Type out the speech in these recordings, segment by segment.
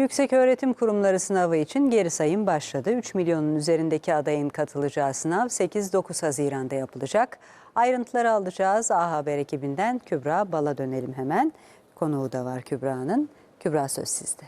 Yükseköğretim Kurumları sınavı için geri sayım başladı. 3 milyonun üzerindeki adayın katılacağı sınav 8-9 Haziran'da yapılacak. Ayrıntıları alacağız. A Haber ekibinden Kübra Bal'a dönelim hemen. Konuğu da var Kübra'nın. Kübra söz sizde.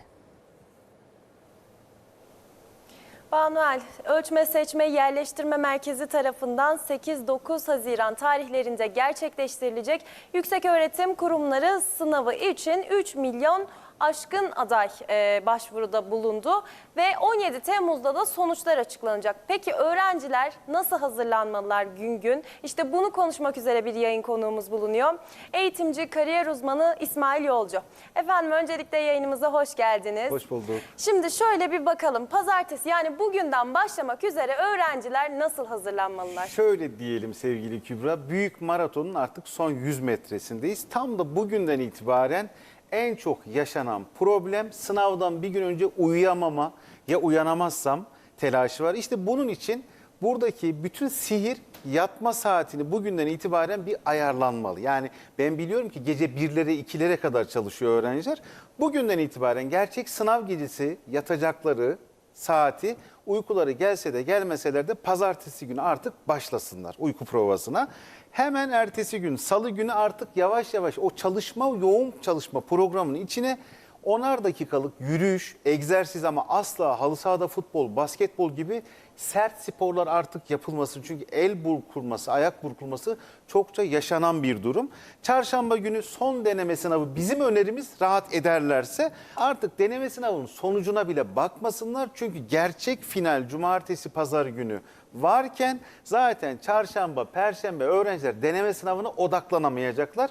Banuel, Ölçme Seçme Yerleştirme Merkezi tarafından 8-9 Haziran tarihlerinde gerçekleştirilecek Yükseköğretim Kurumları sınavı için 3 milyon aşkın aday e, başvuruda bulundu ve 17 Temmuz'da da sonuçlar açıklanacak. Peki öğrenciler nasıl hazırlanmalılar gün gün? İşte bunu konuşmak üzere bir yayın konuğumuz bulunuyor. Eğitimci, kariyer uzmanı İsmail Yolcu. Efendim öncelikle yayınımıza hoş geldiniz. Hoş bulduk. Şimdi şöyle bir bakalım. Pazartesi yani bugünden başlamak üzere öğrenciler nasıl hazırlanmalılar? Şöyle diyelim sevgili Kübra, büyük maratonun artık son 100 metresindeyiz. Tam da bugünden itibaren en çok yaşanan problem sınavdan bir gün önce uyuyamama ya uyanamazsam telaşı var. İşte bunun için buradaki bütün sihir yatma saatini bugünden itibaren bir ayarlanmalı. Yani ben biliyorum ki gece 1'lere 2'lere kadar çalışıyor öğrenciler. Bugünden itibaren gerçek sınav gecesi yatacakları saati uykuları gelse de gelmeseler de pazartesi günü artık başlasınlar uyku provasına. Hemen ertesi gün salı günü artık yavaş yavaş o çalışma yoğun çalışma programının içine onar dakikalık yürüyüş, egzersiz ama asla halı sahada futbol, basketbol gibi sert sporlar artık yapılmasın. Çünkü el burkulması, ayak burkulması çokça yaşanan bir durum. Çarşamba günü son deneme sınavı bizim önerimiz rahat ederlerse artık deneme sınavının sonucuna bile bakmasınlar. Çünkü gerçek final cumartesi pazar günü varken zaten çarşamba, perşembe öğrenciler deneme sınavına odaklanamayacaklar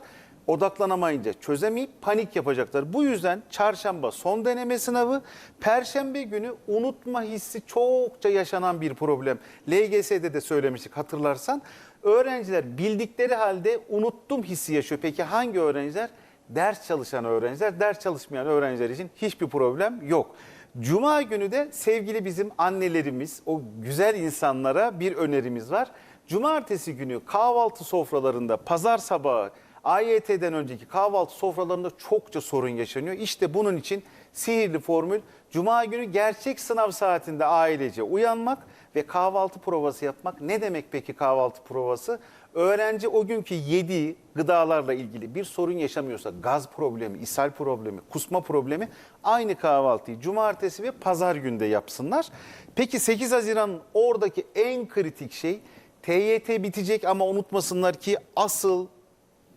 odaklanamayınca çözemeyip panik yapacaklar. Bu yüzden çarşamba son deneme sınavı, perşembe günü unutma hissi çokça yaşanan bir problem. LGS'de de söylemiştik hatırlarsan. Öğrenciler bildikleri halde unuttum hissi yaşıyor. Peki hangi öğrenciler? Ders çalışan öğrenciler, ders çalışmayan öğrenciler için hiçbir problem yok. Cuma günü de sevgili bizim annelerimiz, o güzel insanlara bir önerimiz var. Cumartesi günü kahvaltı sofralarında pazar sabahı AYT'den önceki kahvaltı sofralarında çokça sorun yaşanıyor. İşte bunun için sihirli formül Cuma günü gerçek sınav saatinde ailece uyanmak ve kahvaltı provası yapmak. Ne demek peki kahvaltı provası? Öğrenci o günkü yediği gıdalarla ilgili bir sorun yaşamıyorsa gaz problemi, ishal problemi, kusma problemi aynı kahvaltıyı cumartesi ve pazar günde yapsınlar. Peki 8 Haziran oradaki en kritik şey TYT bitecek ama unutmasınlar ki asıl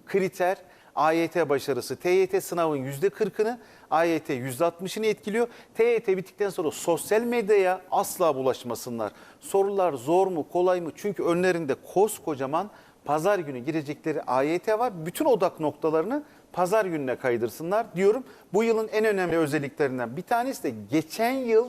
kriter AYT başarısı. TYT sınavın %40'ını, AYT %60'ını etkiliyor. TYT bittikten sonra sosyal medyaya asla bulaşmasınlar. Sorular zor mu, kolay mı? Çünkü önlerinde koskocaman pazar günü girecekleri AYT var. Bütün odak noktalarını pazar gününe kaydırsınlar diyorum. Bu yılın en önemli özelliklerinden bir tanesi de geçen yıl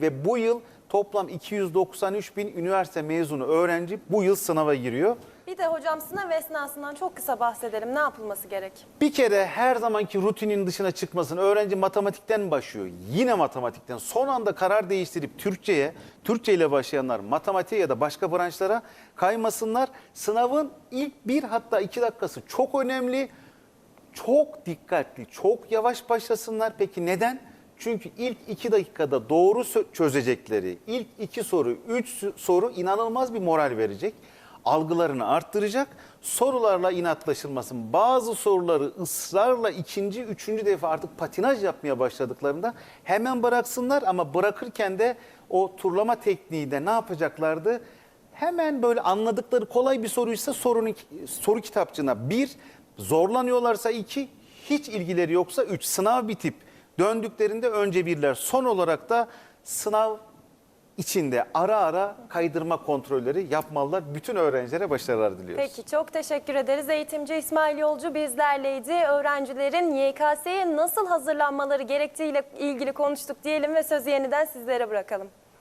ve bu yıl toplam 293 bin üniversite mezunu öğrenci bu yıl sınava giriyor. Bir de hocam sınav esnasından çok kısa bahsedelim. Ne yapılması gerek? Bir kere her zamanki rutinin dışına çıkmasın. Öğrenci matematikten başlıyor. Yine matematikten. Son anda karar değiştirip Türkçe'ye, Türkçe ile başlayanlar matematiğe ya da başka branşlara kaymasınlar. Sınavın ilk bir hatta iki dakikası çok önemli. Çok dikkatli, çok yavaş başlasınlar. Peki neden? Çünkü ilk iki dakikada doğru çözecekleri ilk iki soru, üç soru inanılmaz bir moral verecek algılarını arttıracak. Sorularla inatlaşılmasın. Bazı soruları ısrarla ikinci, üçüncü defa artık patinaj yapmaya başladıklarında hemen bıraksınlar ama bırakırken de o turlama tekniği de ne yapacaklardı? Hemen böyle anladıkları kolay bir soruysa sorunun soru kitapçığına bir, zorlanıyorlarsa iki, hiç ilgileri yoksa üç. Sınav bitip döndüklerinde önce birler. Son olarak da sınav içinde ara ara kaydırma kontrolleri yapmalılar. Bütün öğrencilere başarılar diliyoruz. Peki çok teşekkür ederiz. Eğitimci İsmail Yolcu bizlerleydi. Öğrencilerin YKS'ye nasıl hazırlanmaları gerektiğiyle ilgili konuştuk diyelim ve sözü yeniden sizlere bırakalım.